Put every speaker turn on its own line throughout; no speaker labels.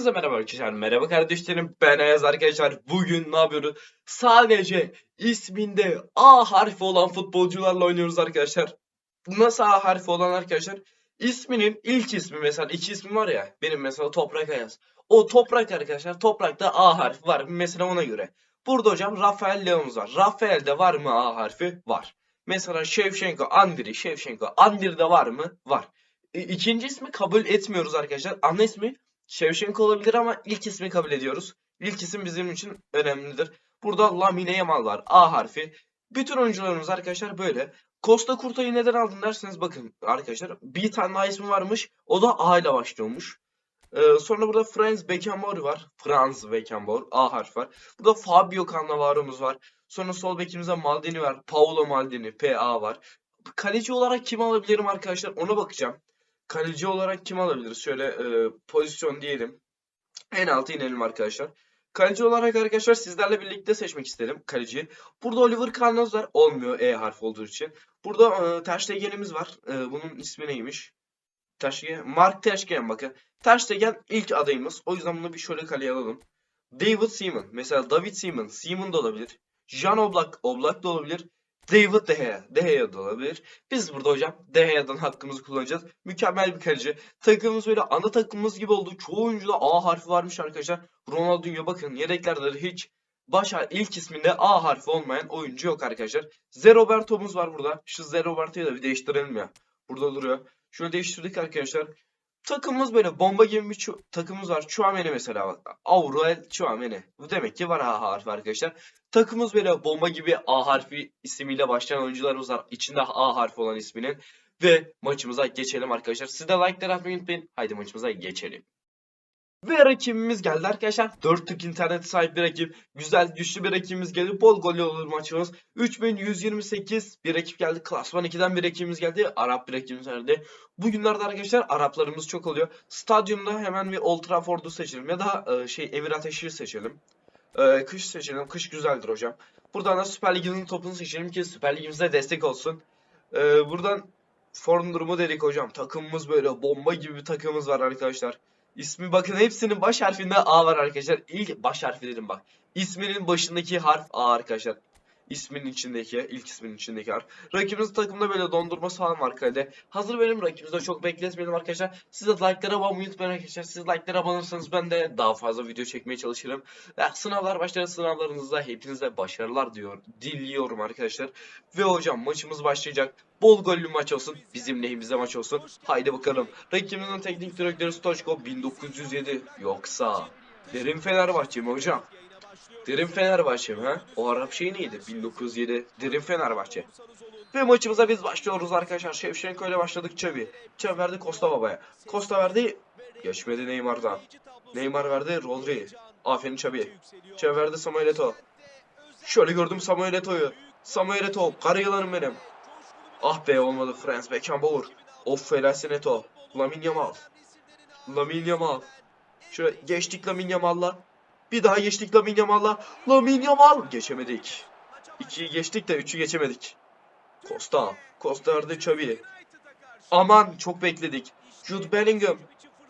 Hepinize merhaba arkadaşlar. Merhaba kardeşlerim. Ben Ayaz arkadaşlar. Bugün ne yapıyoruz? Sadece isminde A harfi olan futbolcularla oynuyoruz arkadaşlar. Nasıl A harfi olan arkadaşlar? İsminin ilk ismi mesela iki ismi var ya. Benim mesela Toprak Ayaz. O Toprak arkadaşlar. Toprak'ta A harfi var. Mesela ona göre. Burada hocam Rafael Leon'uz var. Rafael'de var mı A harfi? Var. Mesela Shevchenko, Andriy, Shevchenko, Andriy'de var mı? Var. İ- İkinci ismi kabul etmiyoruz arkadaşlar. Ana ismi Shevchenko olabilir ama ilk ismi kabul ediyoruz. İlk isim bizim için önemlidir. Burada Lamine Yamal var. A harfi. Bütün oyuncularımız arkadaşlar böyle. Costa Curta'yı neden aldın derseniz bakın arkadaşlar. Bir tane daha ismi varmış. O da A ile başlıyormuş. Ee, sonra burada Franz Beckenbauer var. Franz Beckenbauer. A harfi var. Burada Fabio Cannavaro'muz var. Sonra sol bekimizde Maldini var. Paolo Maldini. PA var. Kaleci olarak kim alabilirim arkadaşlar? Ona bakacağım. Kaleci olarak kim alabiliriz? Şöyle e, pozisyon diyelim. En alta inelim arkadaşlar. Kaleci olarak arkadaşlar sizlerle birlikte seçmek isterim kaleciyi. Burada Oliver Kahn var. Olmuyor E harfi olduğu için. Burada e, Ter var. E, bunun ismi neymiş? Ter Stegen. Mark Ter Stegen bakın. Ter Stegen ilk adayımız. O yüzden bunu bir şöyle kaleye alalım. David Seaman. Mesela David Seaman. Seaman da olabilir. Jan Oblak. Oblak da olabilir. David De Gea. De Gea da olabilir. Biz burada hocam De Gea'dan hakkımızı kullanacağız. Mükemmel bir kaleci. Takımımız böyle ana takımımız gibi oldu. Çoğu oyuncuda A harfi varmış arkadaşlar. Ronaldinho bakın yedeklerde de hiç baş har- ilk isminde A harfi olmayan oyuncu yok arkadaşlar. Zeroberto'muz var burada. Şu Zeroberto'yu da bir değiştirelim ya. Burada duruyor. Şöyle değiştirdik arkadaşlar. Takımımız böyle bomba gibi bir takımımız var. Chouameni mesela bak. Aurel Chouameni. Bu demek ki var A harfi arkadaşlar. Takımımız böyle bomba gibi A harfi ismiyle başlayan oyuncularımız var. İçinde A harfi olan isminin. Ve maçımıza geçelim arkadaşlar. Siz de like'ları atmayı unutmayın. Haydi maçımıza geçelim. Ve rakibimiz geldi arkadaşlar. 4 tık internet sahip bir rakip. Güzel güçlü bir rakibimiz geldi. Bol gollü olur maçımız. 3128 bir rakip geldi. Klasman 2'den bir rakibimiz geldi. Arap bir rakibimiz geldi. Bugünlerde arkadaşlar Araplarımız çok oluyor. Stadyumda hemen bir Old Trafford'u seçelim. Ya da e, şey Emir Ateş'i seçelim. E, kış seçelim. Kış güzeldir hocam. Buradan da Süper Lig'in topunu seçelim ki Süper Lig'imize destek olsun. E, buradan form durumu dedik hocam. Takımımız böyle bomba gibi bir takımımız var arkadaşlar. İsmi bakın hepsinin baş harfinde A var arkadaşlar. İlk baş harfi bak. İsminin başındaki harf A arkadaşlar. İsminin içindeki, ilk isminin içindeki harf. Rakibimizin takımda böyle dondurması falan var kalede. Hazır benim rakibimizde çok bekletmeyelim arkadaşlar. Siz de like'lara abone unutmayın arkadaşlar. Siz like'lara abone olursanız ben de daha fazla video çekmeye çalışırım. Ve sınavlar başlayan sınavlarınızda hepinize başarılar diyor, diliyorum arkadaşlar. Ve hocam maçımız başlayacak. Bol gollü maç olsun. Bizim lehimize maç olsun. Haydi bakalım. Rakibimizin teknik direktörü Stoichkov 1907. Yoksa Derin Fenerbahçe mi hocam? Derin Fenerbahçe mi ha? O Arap şey neydi? 1907 Derin Fenerbahçe. Ve maçımıza biz başlıyoruz arkadaşlar. Şevşenko ile başladık Çabi. Çabi verdi Costa Baba'ya. Costa verdi. Geçmedi Neymar'dan. Neymar verdi Rodri. Aferin Çabi. Çabi verdi Samuel Eto'o. Şöyle gördüm Samuel Eto'yu. Samuel Eto'o. Kara yılanım benim. Ah be olmadı Franz Beckenbauer. Of helalsin Eto'o. Lamine Yamal. Lamine Yamal. Şöyle geçtik Lamine Yamal'la. Bir daha geçtik Lamine Yamal'la. Lamine Yamal. Geçemedik. 2'yi geçtik de 3'ü geçemedik. Costa. Costa verdi Xavi. Aman çok bekledik. Jude Bellingham.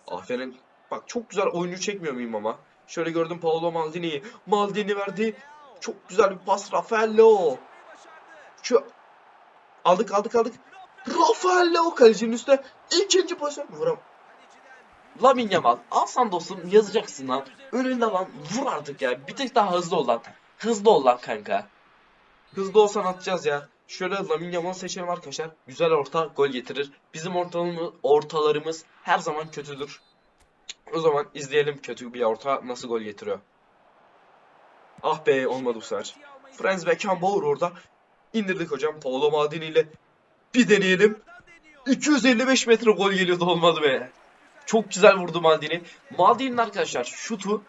Aferin. Bak çok güzel oyuncu çekmiyor muyum ama. Şöyle gördüm Paolo Maldini'yi. Maldini verdi. Çok güzel bir pas Rafael Leo. Şu aldık aldık aldık. Rafael Leo kalecinin üstüne ikinci pozisyon vuram. Lamine Yamal alsan dostum yazacaksın lan. Önünde lan vur artık ya. Bir tek daha hızlı ol lan. Hızlı ol lan kanka. Hızlı olsan atacağız ya. Şöyle Lamine Yamal'ı seçelim arkadaşlar. Güzel orta gol getirir. Bizim ortalımı, ortalarımız her zaman kötüdür. O zaman izleyelim kötü bir orta nasıl gol getiriyor. Ah be olmadı bu sefer. Franz Beckenbauer orada. İndirdik hocam. Paolo Maldini ile bir deneyelim. 255 metre gol geliyordu olmadı be. Çok güzel vurdu Maldini. Maldini'nin arkadaşlar şutu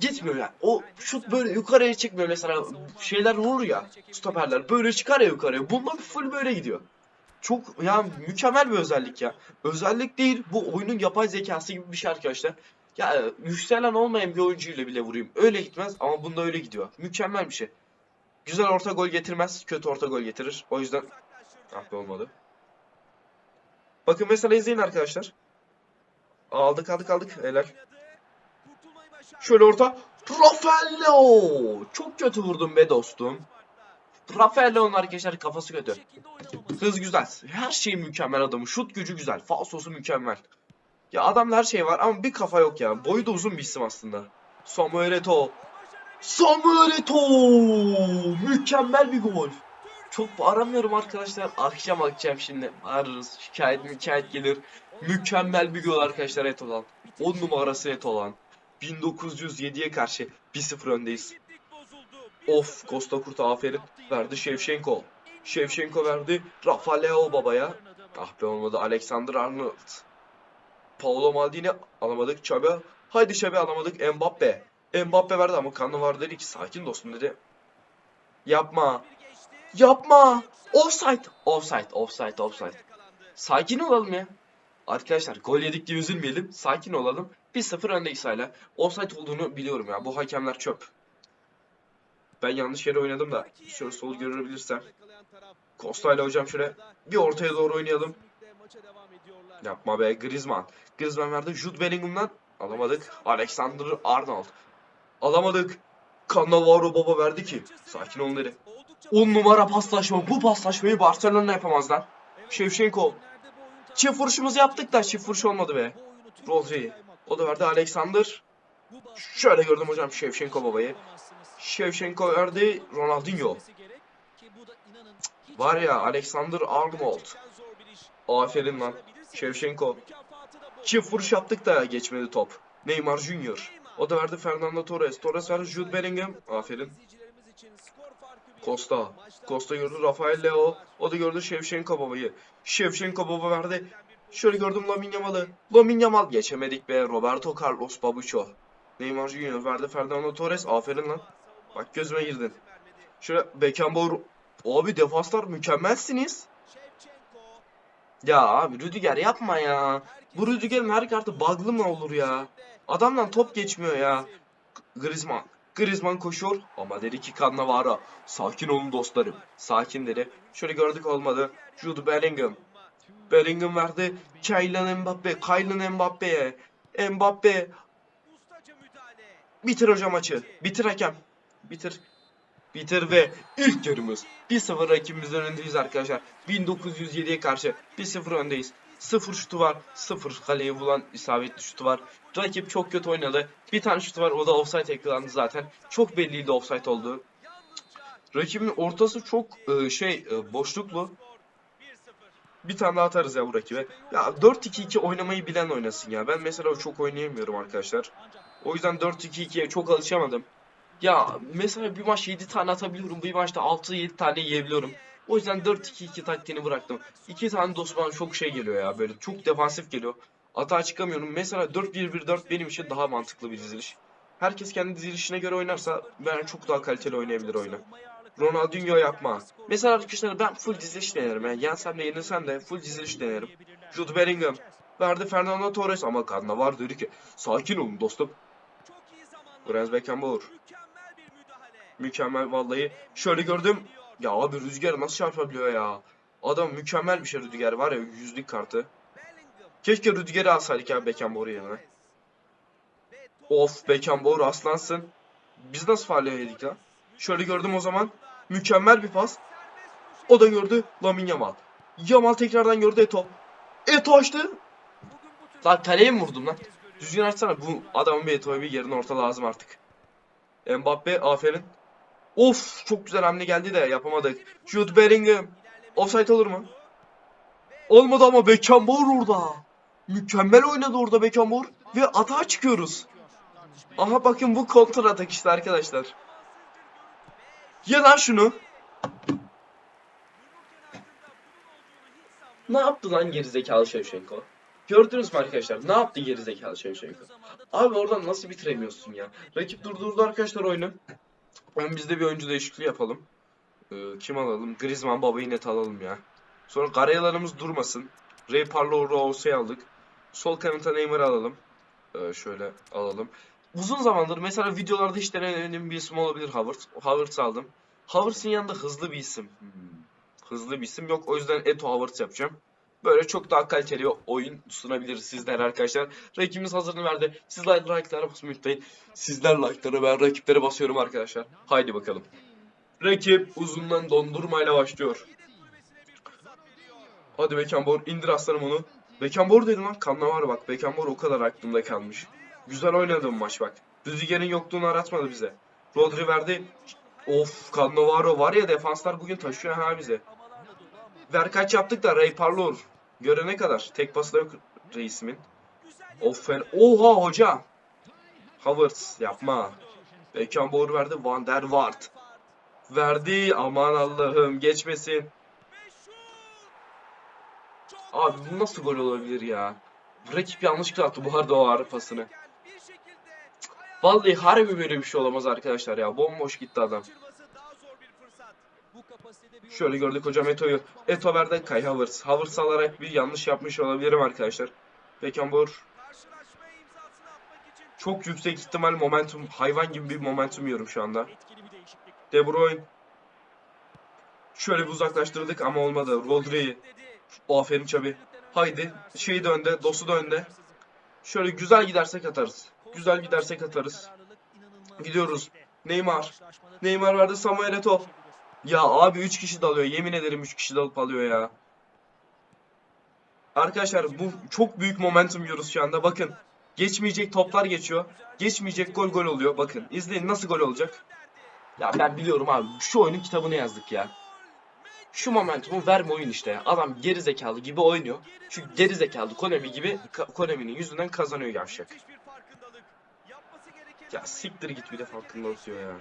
gitmiyor ya. O şut böyle yukarıya çıkmıyor mesela şeyler vurur ya. Stoperler böyle çıkar ya yukarıya. Bunlar full böyle gidiyor. Çok ya mükemmel bir özellik ya. Özellik değil bu oyunun yapay zekası gibi bir şey arkadaşlar. Ya yükselen olmayan bir oyuncuyla bile vurayım. Öyle gitmez ama bunda öyle gidiyor. Mükemmel bir şey. Güzel orta gol getirmez. Kötü orta gol getirir. O yüzden ah olmadı. Bakın mesela izleyin arkadaşlar. Aldık aldık aldık. Helal. Şöyle orta. Rafael Leo. Çok kötü vurdum be dostum. Rafael Leo'nun arkadaşlar kafası kötü. Hız güzel. Her şey mükemmel adamın. Şut gücü güzel. Falsosu mükemmel. Ya adamda her şey var ama bir kafa yok ya. Boyu da uzun bir isim aslında. Samuel Eto'o. Samuel Eto'o. Mükemmel bir gol. Çok aramıyorum arkadaşlar. Akşam akşam şimdi ararız. Şikayet şikayet gelir. Mükemmel bir gol arkadaşlar Eto'dan. 10 numarası Eto'dan. 1907'ye karşı 1-0 öndeyiz. Of Costa Kurta aferin. Verdi Shevchenko. Shevchenko verdi. Rafa Leo babaya. Ah be olmadı. Alexander Arnold. Paolo Maldini alamadık. Xabi. Haydi Xabi alamadık. Mbappe. Mbappe verdi ama kanı var dedi ki sakin dostum dedi. Yapma. Yapma. Offside. Offside. Offside. Offside. Sakin olalım ya. Arkadaşlar gol yedik diye üzülmeyelim. Sakin olalım. 1-0 öndeyiz hala. Offside olduğunu biliyorum ya. Bu hakemler çöp. Ben yanlış yere oynadım da. Şöyle sol görebilirsem. Costa ile hocam şöyle bir ortaya doğru oynayalım. Yapma be Griezmann. Griezmann verdi. Jude Bellingham'dan alamadık. Alexander Arnold. Alamadık. Cannavaro baba verdi ki. Sakin olun dedi. 10 numara paslaşma. Bu paslaşmayı Barcelona yapamaz lan. Çift vuruşumuzu yaptık da çift vuruş olmadı be. Rodri. O da verdi Alexander. Şöyle gördüm hocam Shevchenko babayı. Shevchenko verdi Ronaldinho. Var ya Alexander Arnold. Aferin lan. Shevchenko. Çift vuruş yaptık da geçmedi top. Neymar Junior. O da verdi Fernando Torres. Torres verdi Jude Bellingham. Aferin. Costa. Costa gördü Rafael Leo. O da gördü Shevchenko babayı. Shevchenko baba verdi. Şöyle gördüm Lamine Yamal'ı. Lamine Yamal geçemedik be. Roberto Carlos Babucho. Neymar Junior verdi Fernando Torres. Aferin lan. Bak gözüme girdin. Şöyle Beckenbauer. Abi defanslar mükemmelsiniz. Ya abi Rüdiger yapma ya. Bu Rüdiger'in her kartı bug'lı mı olur ya? Adamdan top geçmiyor ya. Griezmann. Griezmann koşuyor ama dedi ki Cannavaro. Sakin olun dostlarım. Sakin dedi. Şöyle gördük olmadı. Jude Bellingham. Bellingham verdi. Kylian Mbappe. Kylian Mbappe'ye. Mbappe. Bitir hocam maçı. Bitir hakem. Bitir. Bitir ve ilk yarımız 1-0 rakibimizden öndeyiz arkadaşlar. 1907'ye karşı 1-0 öndeyiz. 0 şutu var. 0 kaleye bulan isabetli şutu var. Rakip çok kötü oynadı. Bir tane şutu var. O da offside yakalandı zaten. Çok belliydi offside olduğu. Rakibin ortası çok e, şey e, boşluklu. Bir tane daha atarız ya bu rakibe. Ya 4-2-2 oynamayı bilen oynasın ya. Ben mesela çok oynayamıyorum arkadaşlar. O yüzden 4-2-2'ye çok alışamadım. Ya mesela bir maç 7 tane atabiliyorum. Bir maçta 6-7 tane yiyebiliyorum. O yüzden 4-2-2 taktiğini bıraktım. 2 tane dost bana çok şey geliyor ya böyle çok defansif geliyor. Atağa çıkamıyorum. Mesela 4-1-1-4 benim için daha mantıklı bir diziliş. Herkes kendi dizilişine göre oynarsa ben çok daha kaliteli oynayabilir oyunu. Ronaldinho yapma. Mesela arkadaşlar ben full diziliş denerim. Yani yensem de yenilsem de full diziliş denerim. Jude Bellingham. Verdi Fernando Torres ama Cannavaro dedi ki sakin olun dostum. Franz Beckenbauer. Mükemmel vallahi. Şöyle gördüm. Ya abi Rüzgar nasıl çarpabiliyor ya? Adam mükemmel bir şey Rüdiger var ya yüzlük kartı. Keşke Rüdiger'i alsaydık ya Beckenbauer'u yerine. Of Beckenbauer aslansın. Biz nasıl faal yedik lan? Şöyle gördüm o zaman. Mükemmel bir pas. O da gördü Lamine Yamal. Yamal tekrardan gördü Eto. Eto açtı. Lan kaleye mi vurdum lan? Düzgün açsana bu adamın bir Eto'ya bir yerine orta lazım artık. Mbappe aferin. Of çok güzel hamle geldi de yapamadık. Jude Bellingham. Offside olur mu? Olmadı ama Beckenbauer orada. Mükemmel oynadı orada Beckenbauer. Ve atağa çıkıyoruz. Aha bakın bu kontra atak işte arkadaşlar. Ye lan şunu. Ne yaptı lan gerizekalı Shevchenko? Gördünüz mü arkadaşlar? Ne yaptı gerizekalı Shevchenko? Abi oradan nasıl bitiremiyorsun ya? Rakip durdurdu arkadaşlar oyunu. Ön bizde bir oyuncu değişikliği yapalım. Ee, kim alalım? Griezmann babayı net alalım ya. Sonra Garayalarımız durmasın. Ray Parlo Rose'yi aldık. Sol kanata Neymar'ı alalım. Ee, şöyle alalım. Uzun zamandır mesela videolarda hiç denemediğim bir isim olabilir Havertz. Havertz aldım. Havertz'in yanında hızlı bir isim. Hmm. Hızlı bir isim yok. O yüzden Eto Havertz yapacağım. Böyle çok daha kaliteli oyun sunabiliriz sizlere arkadaşlar. Rakibimiz hazırını verdi. Sizler like'lara basmayı unutmayın. Sizler like'lara ben rakiplere basıyorum arkadaşlar. Haydi bakalım. Rakip uzundan dondurmayla başlıyor. Hadi Beckenbauer indir aslanım onu. Beckenbauer dedim lan Cannavaro bak. Beckenbauer o kadar aklımda kalmış. Güzel oynadı bu maç bak. Rüdiger'in yokluğunu aratmadı bize. Rodri verdi. Of Cannavaro var ya defanslar bugün taşıyor ha bize. Ver kaç yaptık da Ray Parlour. Görene kadar. Tek pası da yok reisimin. Of fen. Oha hoca. Havertz yapma. Beckenbauer verdi. Van der Waart. Verdi. Aman Allah'ım geçmesin. Abi bu nasıl gol olabilir ya? Rakip yanlışlıkla attı bu arada o ağrı pasını. Vallahi harbi böyle bir şey olamaz arkadaşlar ya. Bomboş gitti adam. Şöyle gördük hocam Eto'yu. Eto verdi Kai Havertz. Havertz alarak bir yanlış yapmış olabilirim arkadaşlar. Beckenbauer çok yüksek ihtimal momentum, hayvan gibi bir momentum yiyorum şu anda. De Bruyne. Şöyle bir uzaklaştırdık ama olmadı. Rodri. Aferin Çabi. Haydi. Şey de önde. Dosu da önde. Şöyle güzel gidersek atarız. Güzel gidersek atarız. Gidiyoruz. Neymar. Neymar verdi Samuel Eto'o. Ya abi 3 kişi dalıyor. Yemin ederim 3 kişi dalıp alıyor ya. Arkadaşlar bu çok büyük momentum yiyoruz şu anda. Bakın. Geçmeyecek toplar geçiyor. Geçmeyecek gol gol oluyor. Bakın izleyin nasıl gol olacak. Ya ben biliyorum abi. Şu oyunun kitabını yazdık ya. Şu momentumu verme oyun işte. Adam geri zekalı gibi oynuyor. Şu geri zekalı Konami gibi Ka- yüzünden kazanıyor yavşak. Ya siktir git bir de farkındalık diyor ya.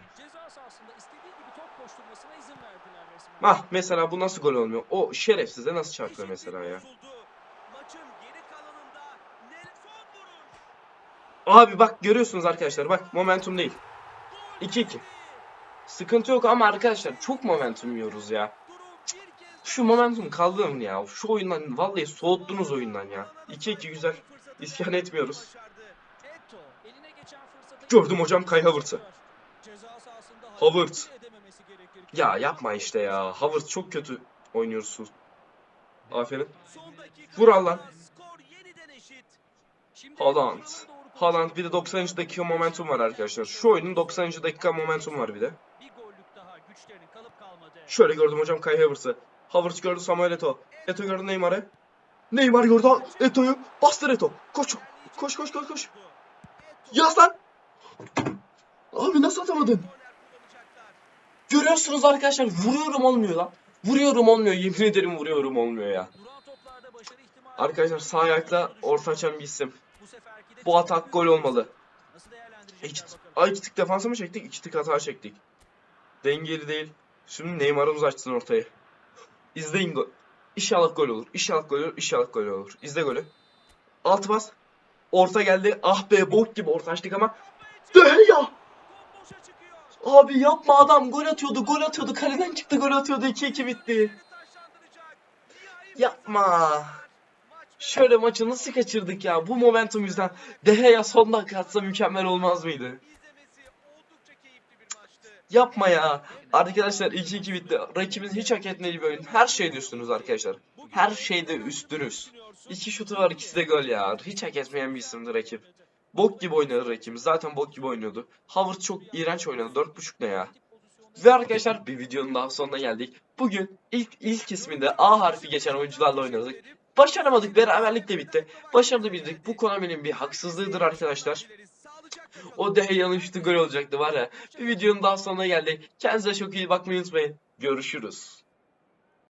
Verdiler resmen.
Ah mesela bu nasıl gol olmuyor? O şerefsize nasıl çarpıyor mesela ya? Abi bak görüyorsunuz arkadaşlar bak momentum değil. 2-2. Sıkıntı yok ama arkadaşlar çok momentum yiyoruz ya. Şu momentum kaldı mı ya? Şu oyundan vallahi soğuttunuz oyundan ya. 2-2 güzel. İsyan etmiyoruz. Gördüm hocam Kai Havertz'ı. Havertz. Ya yapma işte ya. Havertz çok kötü oynuyorsun. Aferin. Vur lan. Haaland. Haaland bir de 90. dakika momentum var arkadaşlar. Şu oyunun 90. dakika momentum var bir de. Şöyle gördüm hocam Kai Havertz'ı. Havertz gördü Samuel Eto'o. Eto'o gördü Neymar'ı. Neymar gördü Eto'yu. Bastır Eto'o. Koş. Koş koş koş koş. Yaz lan. Abi nasıl atamadın? Görüyorsunuz arkadaşlar vuruyorum olmuyor lan. Vuruyorum olmuyor yemin ederim vuruyorum olmuyor ya. Arkadaşlar sağ ayakla orta açan bir isim.
Bu
atak gol olmalı. İki, iki tık defansa mı çektik? İki tık hata çektik. Dengeli değil. Şimdi Neymar'ımız açsın ortayı. İzleyin gol. İnşallah gol olur. İnşallah gol olur. İnşallah gol olur. İzle golü. Altı bas. Orta geldi. Ah be bok gibi orta açtık ama. De ya. Abi yapma adam gol atıyordu. Gol atıyordu. Kaleden çıktı gol atıyordu. 2-2 bitti. Yapma. Şöyle maçı nasıl kaçırdık ya? Bu momentum yüzden Deheya son dakika atsa mükemmel olmaz mıydı? Yapma ya. Arkadaşlar 2-2 bitti. Rakibin hiç hak etmediği bir oyun. Her şeyde üstünüz arkadaşlar. Her şeyde üstünüz. İki şutu var ikisi de gol ya. Hiç hak etmeyen bir isimdi rakip. Bok gibi oynadı rakibimiz. Zaten bok gibi oynuyordu. Howard çok iğrenç oynadı. 4.5 ne ya? Ve arkadaşlar bir videonun daha sonuna geldik. Bugün ilk ilk isminde A harfi geçen oyuncularla oynadık. Başaramadık. Beraberlik de bitti. Başarılı bildik. Bu Konami'nin bir haksızlığıdır arkadaşlar. O Deheya'nın şutu gol olacaktı var ya. Bir videonun daha sonuna geldik. Kendinize çok iyi bakmayı unutmayın. Görüşürüz.